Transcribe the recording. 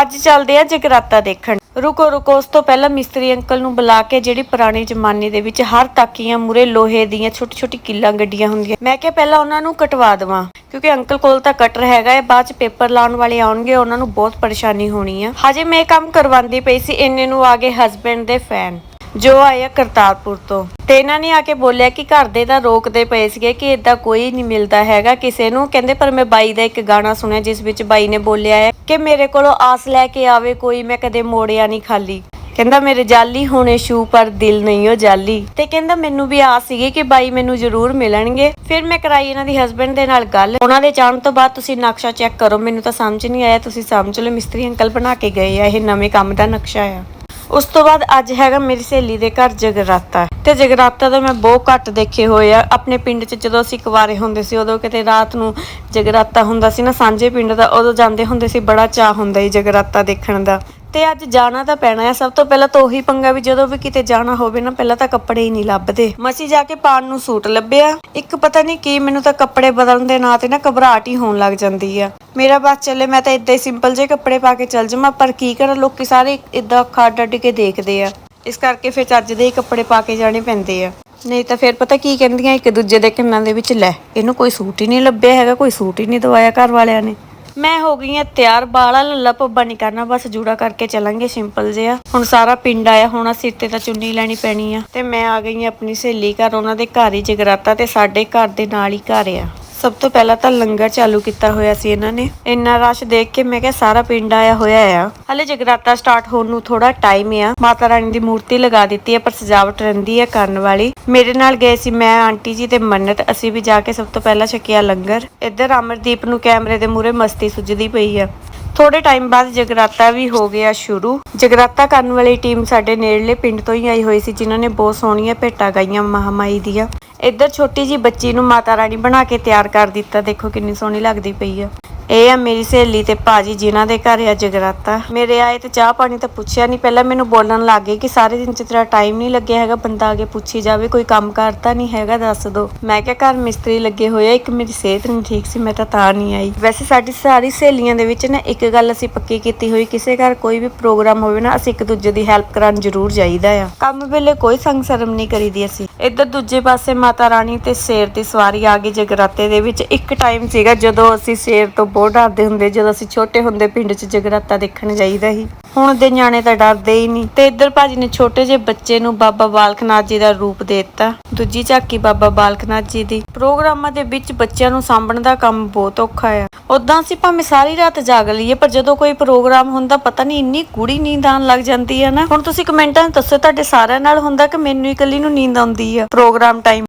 ਅੱਜ ਚੱਲਦੇ ਆ ਜਗਰਾਤਾ ਦੇਖਣ। ਰੁਕੋ ਰੁਕੋ, ਉਸ ਤੋਂ ਪਹਿਲਾਂ ਮਿਸਤਰੀ ਅੰਕਲ ਨੂੰ ਬੁਲਾ ਕੇ ਜਿਹੜੀ ਪੁਰਾਣੇ ਜ਼ਮਾਨੇ ਦੇ ਵਿੱਚ ਹਰ ਤਾਕੀਆਂ ਮੂਰੇ ਲੋਹੇ ਦੀਆਂ ਛੋਟੀ ਛੋਟੀ ਕਿੱਲਾਂ ਗੱਡੀਆਂ ਹੁੰਦੀਆਂ। ਮੈਂ ਕਿਹਾ, ਪਹਿਲਾਂ ਉਹਨਾਂ ਨੂੰ ਕਟਵਾ ਦੇਵਾਂ, ਕਿਉਂਕਿ ਅੰਕਲ ਕੋਲ ਤਾਂ ਕਟਰ ਹੈਗਾ ਹੈ, ਬਾਅਦ ਚ ਪੇਪਰ ਲਾਉਣ ਵਾਲੇ ਆਉਣਗੇ, ਉਹਨਾਂ ਨੂੰ ਬਹੁਤ ਪਰੇਸ਼ਾਨੀ ਹੋਣੀ ਆ। ਹਜੇ ਮੈਂ ਇਹ ਕੰਮ ਕਰਵਾਉਂਦੀ ਪਈ ਸੀ, ਇੰਨੇ ਨੂੰ ਆ ਗਏ ਹਸਬੈਂਡ ਦੇ ਫੈਨ ਜੋ ਆਏ ਆ ਕਰਤਾਰਪੁਰ ਤੋਂ। ਤੇ ਇਹਨਾਂ ਨੇ ਆ ਕੇ ਬੋਲਿਆ ਕਿ ਘਰ ਦੇ ਤਾਂ ਰੋਕਦੇ ਪਏ ਸੀਗੇ ਕਿ ਇਦਾਂ ਕੋਈ ਨਹੀਂ ਮਿਲਦਾ ਹੈਗਾ ਕਿਸੇ ਨੂੰ। ਕਹਿੰਦੇ ਪਰ ਮੈਂ ਬਾਈ ਦਾ ਇੱਕ ਗਾਣਾ ਸੁਣਿਆ ਜਿਸ ਵਿੱਚ ਬਾਈ ਨੇ ਬੋਲਿਆ ਹੈ ਕਿ ਮੇਰੇ ਕੋਲੋਂ ਆਸ ਲੈ ਕੇ ਆਵੇ ਕੋਈ, ਮੈਂ ਕਦੇ ਮੋੜਿਆ ਨਹੀਂ ਖਾਲੀ। ਕਹਿੰਦਾ ਮੇਰੇ ਜਾਲੀ ਹੋਣੇ ਸ਼ੂ ਪਰ ਦਿਲ ਨਹੀਂ ਉਹ ਜਾਲੀ। ਤੇ ਕਹਿੰਦਾ ਮੈਨੂੰ ਵੀ ਆਸ ਸੀਗੀ ਕਿ ਬਾਈ ਮੈਨੂੰ ਜ਼ਰੂਰ ਮਿਲਣਗੇ। ਫਿਰ ਮੈਂ ਕਰਾਈ ਇਹਨਾਂ ਦੀ ਹਸਬੰਡ ਦੇ ਨਾਲ ਗੱਲ। ਉਹਨਾਂ ਦੇ ਜਾਣ ਤੋਂ ਬਾਅਦ ਤੁਸੀਂ ਨਕਸ਼ਾ ਚੈੱਕ ਕਰੋ, ਮੈਨੂੰ ਤਾਂ ਸਮਝ ਨਹੀਂ ਆਇਆ। ਤੁਸੀਂ ਸਮਝ ਲਓ ਮਿਸਤਰੀ ਅੰਕਲ ਬਣਾ ਕੇ ਗਏ ਆ, ਇਹ ਨਵੇਂ ਕੰਮ ਦਾ ਨਕਸ਼ਾ ਆ। ਉਸ ਤੋਂ ਬਾਅਦ ਅੱਜ ਹੈਗਾ ਮੇਰੀ ਸਹੇਲੀ ਦੇ ਘਰ ਜਗਰਾਤਾ। ਤੇ ਜਗਰਾਤਾ ਤਾਂ ਮੈਂ ਬਹੁਤ ਘੱਟ ਦੇਖੇ ਹੋਏ ਆ। ਆਪਣੇ ਪਿੰਡ 'ਚ ਜਦੋਂ ਅਸੀਂ ਕੁਵਾਰੇ ਹੁੰਦੇ ਸੀ, ਉਦੋਂ ਕਿਤੇ ਰਾਤ ਨੂੰ ਜਗਰਾਤਾ ਹੁੰਦਾ ਸੀ ਨਾ, ਸਾਂਝੇ ਪਿੰਡ ਦਾ, ਉਦੋਂ ਜਾਂਦੇ ਹੁੰਦੇ ਸੀ, ਬੜਾ ਚਾਹ ਹੁੰਦਾ ਸੀ ਜਗਰਾਤਾ ਦੇਖਣ ਦਾ। ਤੇ ਅੱਜ ਜਾਣਾ ਤਾਂ ਪੈਣਾ ਆ। ਸਭ ਤੋਂ ਪਹਿਲਾਂ ਤਾਂ ਉਹੀ ਪੰਗਾ ਵੀ ਜਦੋਂ ਵੀ ਕਿਤੇ ਜਾਣਾ ਹੋਵੇ ਨਾ, ਪਹਿਲਾਂ ਤਾਂ ਕੱਪੜੇ ਹੀ ਨਹੀਂ ਲੱਭਦੇ। ਮਸੀ ਜਾ ਕੇ ਪਾਣ ਨੂੰ ਸੂਟ ਲੱਭਿਆ। ਇੱਕ ਪਤਾ ਨਹੀਂ ਕੀ ਮੈਨੂੰ ਤਾਂ ਕੱਪੜੇ ਬਦਲਣ ਦੇ ਨਾਂ ਤੇ ਨਾ ਘਬਰਾਹਟ ਹੀ ਹੋਣ ਲੱਗ ਜਾਂਦੀ ਆ। ਮੇਰਾ ਬਸ ਚੱਲੇ, ਮੈਂ ਤਾਂ ਇਦਾਂ ਹੀ ਸਿੰਪਲ ਜਿਹੇ ਕੱਪੜੇ ਪਾ ਕੇ ਚੱਲ ਜਾਵਾਂ, ਪਰ ਕੀ ਕਰਾਂ, ਲੋਕੀ ਸਾਰੇ ਇਦਾਂ ਅੱਖਾਂ ਅੱਡ ਕੇ ਦੇਖਦੇ ਆ। ਇਸ ਕਰਕੇ ਫਿਰ ਚੱਜ ਦੇ ਹੀ ਕੱਪੜੇ ਪਾ ਕੇ ਜਾਣੇ ਪੈਂਦੇ ਆ। ਨਹੀਂ ਤਾਂ ਫਿਰ ਪਤਾ ਕੀ ਕਹਿੰਦੀਆਂ, ਇੱਕ ਦੂਜੇ ਦੇ ਕੰਨਾਂ ਦੇ ਵਿੱਚ, ਲੈ, ਇਹਨੂੰ ਕੋਈ ਸੂਟ ਹੀ ਨਹੀਂ ਲੱਭਿਆ ਹੈਗਾ, ਕੋਈ ਸੂਟ ਹੀ ਨਹੀਂ ਦਵਾਇਆ ਘਰ ਵਾਲਿਆਂ ਨੇ। ਮੈਂ ਹੋ ਗਈ ਆ ਤਿਆਰ, ਬਾਲਾ ਲੱਲਾ ਪੱਬਾ ਨਹੀਂ ਕਰਨਾ, ਬਸ ਜੂੜਾ ਕਰਕੇ ਚੱਲਾਂਗੇ ਸਿੰਪਲ ਜਿਹਾ। ਹੁਣ ਸਾਰਾ ਪਿੰਡ ਆਇਆ, ਹੋਣਾ ਸਿਰ ਤੇ ਤਾਂ ਚੁੰਨੀ ਲੈਣੀ ਪੈਣੀ ਆ। ਤੇ ਮੈਂ ਆ ਗਈ ਆ ਆਪਣੀ ਸਹੇਲੀ ਘਰ, ਉਹਨਾਂ ਦੇ ਘਰ ਹੀ ਜਗਰਾਤਾ ਤੇ ਸਾਡੇ ਘਰ ਦੇ ਨਾਲ ਹੀ ਘਰ ਆ। ਸਭ ਤੋਂ ਪਹਿਲਾਂ ਤਾਂ ਲੰਗਰ ਚਾਲੂ ਕੀਤਾ ਹੋਇਆ ਸੀ ਇਹਨਾਂ ਨੇ। ਇੰਨਾ ਰਸ਼ ਦੇਖ ਕੇ ਮੈਂ ਕਿਹਾ ਸਾਰਾ ਪਿੰਡ ਆਇਆ ਹੋਇਆ ਆ। ਹਲੇ ਜਗਰਾਤਾ ਸਟਾਰਟ ਹੋਣ ਨੂੰ ਥੋੜਾ ਟਾਈਮ ਆ। ਮਾਤਾ ਰਾਣੀ ਦੀ ਮੂਰਤੀ ਲਗਾ ਦਿੱਤੀ ਹੈ ਪਰ ਸਜਾਵਟ ਰਹਿੰਦੀ ਹੈ ਕਰਨ ਵਾਲੀ। ਮੇਰੇ ਨਾਲ ਗਏ ਸੀ ਮੈਂ, ਆਂਟੀ ਜੀ ਤੇ ਮੰਨਤ। ਅਸੀਂ ਵੀ ਜਾ ਕੇ ਸਭ ਤੋਂ ਪਹਿਲਾਂ ਛਕਿਆ ਲੰਗਰ। ਇੱਧਰ ਅਮਰਦੀਪ ਨੂੰ ਕੈਮਰੇ ਦੇ ਮੂਹਰੇ ਮਸਤੀ ਸੁੱਝਦੀ ਪਈ ਆ। ਥੋੜੇ ਟਾਈਮ ਬਾਅਦ ਜਗਰਾਤਾ ਵੀ ਹੋ ਗਿਆ ਸ਼ੁਰੂ। ਜਗਰਾਤਾ ਕਰਨ ਵਾਲੀ ਟੀਮ ਸਾਡੇ ਨੇੜਲੇ ਪਿੰਡ ਤੋਂ ਹੀ ਆਈ ਹੋਈ ਸੀ, ਜਿਨ੍ਹਾਂ ਨੇ ਬਹੁਤ ਸੋਹਣੀਆਂ ਭੇਟਾਂ ਗਾਈਆਂ ਮਹਾਮਾਈ ਦੀਆਂ। ਇੱਧਰ ਛੋਟੀ ਜੀ ਬੱਚੀ ਨੂੰ ਮਾਤਾ ਰਾਣੀ ਬਣਾ ਕੇ ਤਿਆਰ ਕਰ ਦਿੱਤਾ। ਦੇਖੋ ਕਿੰਨੀ ਸੋਹਣੀ ਲੱਗਦੀ ਪਈ ਆ। ਇਹ ਆ ਮੇਰੀ ਸਹੇਲੀ ਤੇ ਭਾਜੀ ਜਿਨ੍ਹਾਂ ਦੇ ਘਰ ਆ ਜਗਰਾਤਾ। ਮੇਰੇ ਆਏ ਤੇ ਚਾਹ ਪਾਣੀ ਤਾਂ ਪੁੱਛਿਆ ਨਹੀਂ ਪਹਿਲਾਂ ਮੈਨੂੰ ਬੋਲਣ ਲੱਗ ਗਏ ਕਿ ਸਾਰੇ ਦਿਨ ਚ ਤੇਰਾ ਟਾਈਮ ਨਹੀਂ ਲੱਗਿਆ ਹੈਗਾ। ਬੰਦਾ ਅੱਗੇ ਪੁੱਛੀ ਜਾਵੇ, ਕੋਈ ਕੰਮ ਕਰਤਾ ਨਹੀਂ ਹੈਗਾ, ਦੱਸ ਦੋ। ਮੈਂ ਕਿਹਾ ਘਰ ਮਿਸਤਰੀ ਲੱਗੇ ਹੋਏ ਆ, ਇੱਕ ਮੇਰੀ ਸਿਹਤ ਨਹੀਂ ਠੀਕ ਸੀ, ਮੈਂ ਤਾਂ ਤਾਂ ਨਹੀਂ ਆਈ। ਵੈਸੇ ਸਾਡੀ ਸਾਰੀ ਸਹੇਲੀਆਂ ਦੇ ਵਿੱਚ ਨਾ ਇੱਕ ਗੱਲ ਅਸੀਂ ਪੱਕੀ ਕੀਤੀ ਹੋਈ, ਕਿਸੇ ਘਰ ਕੋਈ ਵੀ ਪ੍ਰੋਗਰਾਮ ਹੋਵੇ ਨਾ, ਅਸੀਂ ਇੱਕ ਦੂਜੇ ਦੀ ਹੈਲਪ ਕਰਨ ਜ਼ਰੂਰ ਜਾਈਦਾ ਆ। ਕੰਮ ਵੇਲੇ ਕੋਈ ਸੰਗ ਸ਼ਰਮ ਨਹੀਂ ਕਰੀਦੀ ਅਸੀਂ। ਇੱਧਰ ਦੂਜੇ ਪਾਸੇ ਮਾਤਾ ਰਾਣੀ ਤੇ ਸ਼ੇਰ ਦੀ ਸਵਾਰੀ ਆ ਗਈ ਜਗਰਾਤੇ ਦੇ ਵਿੱਚ। ਇੱਕ ਟਾਈਮ ਸੀਗਾ ਜਦੋਂ ਅਸੀਂ ਸ਼ੇਰ ਤੋਂ ਬਹੁਤ ਡਰਦੇ ਹੁੰਦੇ ਜਦੋਂ ਅਸੀਂ ਛੋਟੇ ਹੁੰਦੇ ਪਿੰਡ 'ਚ ਜਗਰਾਤਾ ਦੇਖਣ ਜਾਈਦਾ ਸੀ। ਹੁਣ ਦੇ ਨਿਆਣੇ ਤਾਂ ਡਰਦੇ ਹੀ ਨਹੀਂ। ਤੇ ਇੱਧਰ ਭਾਜੀ ਨੇ ਛੋਟੇ ਜਿਹੇ ਬੱਚੇ ਨੂੰ ਬਾਬਾ ਬਾਲਕਨਾਥ ਜੀ ਦਾ ਰੂਪ ਦੇ ਦਿੱਤਾ। ਦੂਜੀ ਝਾਕੀ ਬਾਬਾ ਬਾਲਕਨਾਥ ਜੀ ਦੀ। ਪ੍ਰੋਗਰਾਮਾਂ ਦੇ ਵਿੱਚ ਬੱਚਿਆਂ ਨੂੰ ਸਾਂਭਣ ਦਾ ਕੰਮ ਬਹੁਤ ਔਖਾ ਆ। ਉਦਾਂ ਅਸੀਂ ਭਾਵੇਂ ਸਾਰੀ ਰਾਤ ਜਾਗ ਲਈਏ, ਪਰ ਜਦੋਂ ਕੋਈ ਪ੍ਰੋਗਰਾਮ ਹੁੰਦਾ ਪਤਾ ਨਹੀਂ ਇੰਨੀ ਗੂੜੀ ਨੀਂਦ ਆਉਣ ਲੱਗ ਜਾਂਦੀ ਹੈ ਨਾ। ਹੁਣ ਤੁਸੀਂ ਕਮੈਂਟਾਂ 'ਚ ਦੱਸੋ ਤੁਹਾਡੇ ਸਾਰਿਆਂ ਨਾਲ ਹੁੰਦਾ ਕਿ ਮੈਨੂੰ ਇਕੱਲੀ ਨੂੰ ਨੀਂਦ ਆਉਂਦੀ ਆ ਪ੍ਰੋਗਰਾਮ ਟਾਈਮ